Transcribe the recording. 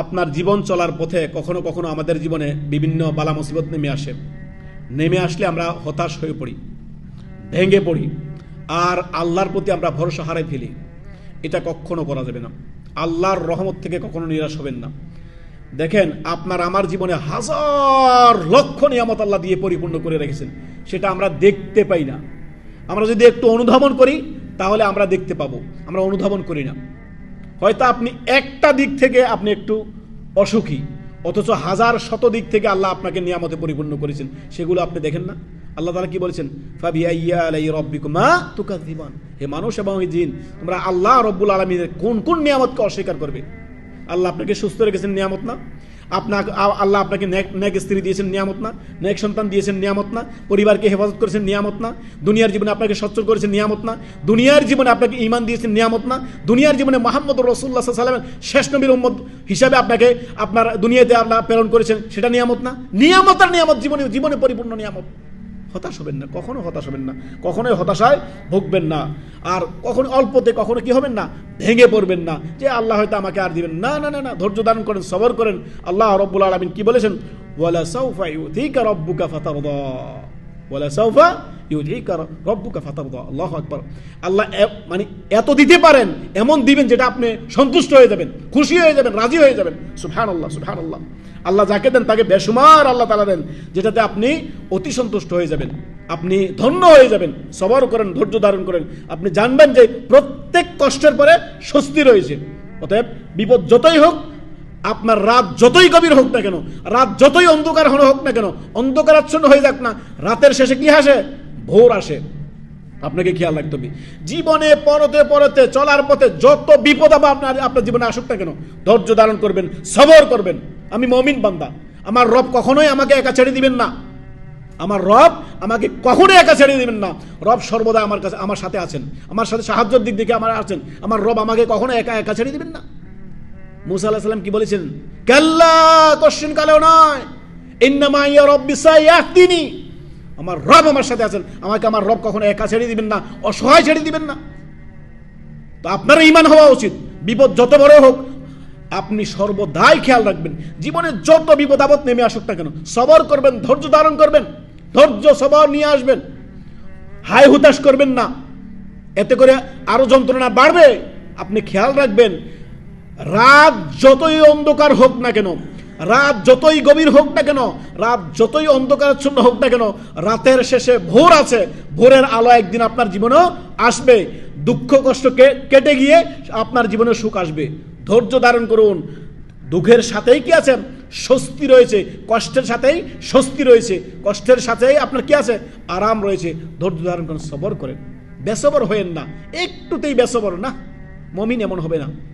আপনার জীবন চলার পথে কখনো কখনো আমাদের জীবনে বিভিন্ন বালা মুসিবত নেমে আসে। নেমে আসলে আমরা হতাশ হয়ে পড়ি, ভেঙে পড়ি, আর আল্লাহর প্রতি আমরা ভরসা হারাই ফেলি। এটা কখনো করা যাবে না। আল্লাহর রহমত থেকে কখনো নিরাশ হবেন না। দেখেন, আপনার আমার জীবনে হাজার লক্ষ নিয়ামত আল্লাহ দিয়ে পরিপূর্ণ করে রেখেছেন। সেটা আমরা দেখতে পাই না। আমরা যদি একটু অনুধাবন করি, তাহলে আমরা দেখতে পাবো। আমরা অনুধাবন করি না। হয়তো আপনি একটা দিক থেকে আপনি একটু অসুখী, অথচ হাজার শত দিক থেকে আল্লাহ আপনাকে নিয়ামতে পরিপূর্ণ করেছেন। সেগুলো আপনি দেখেন না। আল্লাহ তারা কি বলেছেন? হে মানুষ এবং এই জিন, তোমরা আল্লাহ রব্বুল আলমীদের কোন কোন নিয়ামতকে অস্বীকার করবে? আল্লাহ আপনাকে সুস্থ রেখেছেন নিয়ামত না? আপনাকে আল্লাহ আপনাকে নেক নেক স্ত্রী দিয়েছেন নিয়ামত না, নেক সন্তান দিয়েছেন নিয়ামত না, পরিবারকে হেফাজত করেছেন নিয়ামত না, দুনিয়ার জীবনে আপনাকে সচ্ছল করেছেন নিয়ামত না, দুনিয়ার জীবনে আপনাকে ইমান দিয়েছেন নিয়ামত না, দুনিয়ার জীবনে মোহাম্মদ রসুল্লাহ সাল্লামের শেষ নবীর উম্মদ হিসাবে আপনাকে আপনার দুনিয়াতে আল্লাহ প্রেরণ করেছেন, সেটা নিয়ামত না? নিয়ামত আর নিয়ামত, জীবনে জীবনে পরিপূর্ণ নিয়ামত। হতাশ হবেন না, কখনো হতাশ হবেন না, কখনোই হতাশায় ভুগবেন না, আর কখনো অল্পতে কখনো কি হবেন না, ভেঙে পড়বেন না, যে আল্লাহ হয়তো আমাকে আর দিবেন না। না না না ধৈর্য ধারণ করেন, সবর করেন, আল্লাহ রব্বুল আলমিন কি বলেছেন? ওয়ালা রব্বুকা ফাতারদা। আল্লাহ মানে এত দিতে পারেন, এমন দিবেন যেটা আপনি সন্তুষ্ট হয়ে যাবেন, খুশি হয়ে যাবেন, রাজি হয়ে যাবেন। সুবহানাল্লাহ সুবহানাল্লাহ। আল্লাহ যাকে দেন তাকে বেসুমার আল্লাহ তালা দেন, যেটাতে আপনি অতি সন্তুষ্ট হয়ে যাবেন, আপনি ধন্য হয়ে যাবেন, সবর করেন, ধৈর্য ধারণ করেন। আপনি জানবেন যে প্রত্যেক কষ্টের পরে স্বস্তি রয়েছে। অতএব বিপদ যতই হোক আপনার রাত যতই গভীর হোক না কেন, রাত যতই অন্ধকার হন হোক না কেন, অন্ধকারাচ্ছন্ন হয়ে যাক না, রাতের শেষে কি আসে? ভোর আসে। আপনাকে খেয়াল রাখতে হবে। জীবনে পরতে পরতে, চলার পথে যত বিপদ আবার আপনার আপনার জীবনে আসুক না কেন, ধৈর্য ধারণ করবেন, সবর করবেন। আমি মমিন বান্দা। আমার রব কখনোই আমাকে একা ছেড়ে দিবেন না। আমার রব আমাকে কখনোই একা ছেড়ে দিবেন না। রব সর্বদা আমার কাছে আমার সাথে আছেন। আমার সাথে সাহায্যের দিক থেকে আমার আছেন। আমার রব আমাকে কখনো একা একা ছেড়ে দিবেন না। মুসা আল্লাহ সাল্লাম কি বলেছেন? কাল্লা কোশ্চেন কালেও নয়। ইন্নামা ইয়া রব্বি সায়াহদিনি। আমার রব আমার সাথে আছেন। আমাকে আমার রব কখনো একা ছেড়ে দিবেন না, অসহায় ছেড়ে দিবেন না। তো আপনার ইমান হওয়া উচিত। বিপদ যত বড় হোক, আপনি সর্বদাই খেয়াল রাখবেন। জীবনে যত বিপদ আপদ নেমে আসুক না কেন, সবর করবেন, ধৈর্য ধারণ করবেন, ধৈর্য সবর নিয়ে আসবেন। হাই হুতাশ করবেন না। এতে করে আরও যন্ত্রণা বাড়বে। আপনি খেয়াল রাখবেন রাত যতই অন্ধকার হোক না কেন, রাত যতই গভীর হোক না কেন, রাত যতই অন্ধকারাচ্ছন্ন হোক না কেন, রাতের শেষে ভোর আছে, ভোরের আলো একদিন আপনার জীবনেও আসবে। দুঃখ, কষ্ট কে- কেটে গিয়ে আপনার জীবনে সুখ আসবে। ধৈর্য ধারণ করুন। দুঃখের সাথেই কি আছে স্বস্তি রয়েছে। কষ্টের সাথেই স্বস্তি রয়েছে। কষ্টের সাথেই আপনার কি আছে? আরাম রয়েছে। ধৈর্য ধারণ করুন, সবর করেন। বেসবর হয়েন না। একটুতেই বেসবর না। মমিন এমন হবে না।